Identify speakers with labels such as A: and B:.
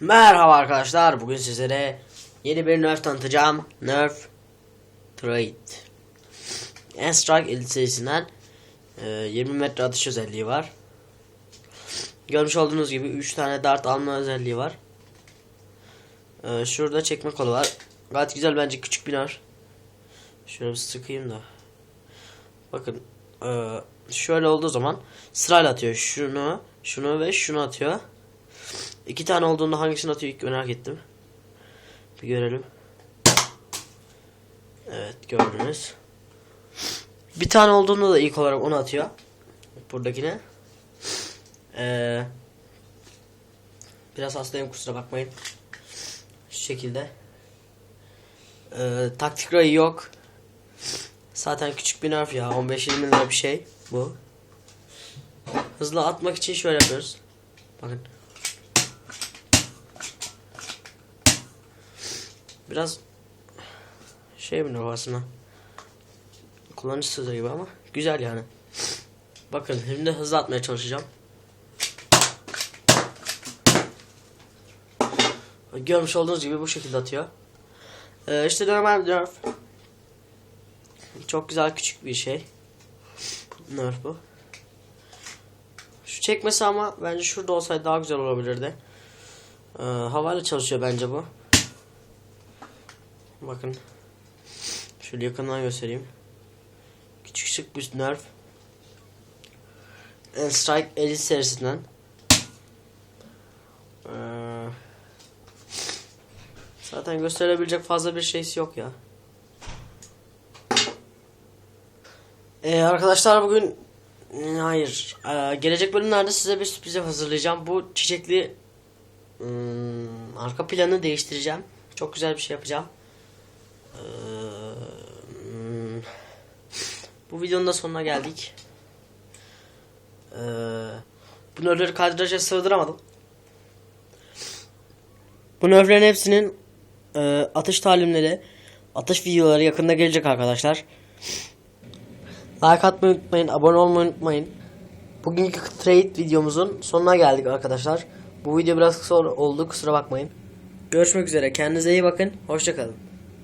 A: Merhaba arkadaşlar. Bugün sizlere yeni bir nerf tanıtacağım. Nerf Trade. N-Strike elit serisinden e, 20 metre atış özelliği var. Görmüş olduğunuz gibi 3 tane dart alma özelliği var. E, şurada çekme kolu var. Gayet güzel bence küçük bir nerf. Şöyle bir sıkayım da. Bakın e, şöyle olduğu zaman sırayla atıyor. Şunu, şunu ve şunu atıyor. İki tane olduğunda hangisini atıyor ilk merak ettim. Bir görelim. Evet gördünüz. Bir tane olduğunda da ilk olarak onu atıyor. Buradakine. Ee, biraz hastayım kusura bakmayın. Şu şekilde. Ee, taktik rayı yok. Zaten küçük bir nerf ya. 15-20 lira bir şey bu. Hızlı atmak için şöyle yapıyoruz. Bakın. Biraz şey mi aslında kullanıcı sözü gibi ama güzel yani. Bakın şimdi hızlı atmaya çalışacağım. Görmüş olduğunuz gibi bu şekilde atıyor. Ee, işte normal bir nerf. Çok güzel küçük bir şey. Nerf bu. Şu çekmesi ama bence şurada olsaydı daha güzel olabilirdi. Ee, havayla çalışıyor bence bu. Bakın. Şöyle yakından göstereyim. Küçük şık bir nerf. And Strike Elite serisinden. Ee, zaten gösterebilecek fazla bir şeysi yok ya. Ee, arkadaşlar bugün hayır ee, gelecek bölümlerde size bir sürpriz hazırlayacağım. Bu çiçekli hmm, arka planı değiştireceğim. Çok güzel bir şey yapacağım. Ee, hmm, bu videonun da sonuna geldik. Ee, bu nöfleri kadraja sığdıramadım. Bu nöflerin hepsinin e, atış talimleri, atış videoları yakında gelecek arkadaşlar. Like atmayı unutmayın, abone olmayı unutmayın. Bugünkü trade videomuzun sonuna geldik arkadaşlar. Bu video biraz kısa oldu kusura bakmayın. Görüşmek üzere kendinize iyi bakın. Hoşçakalın.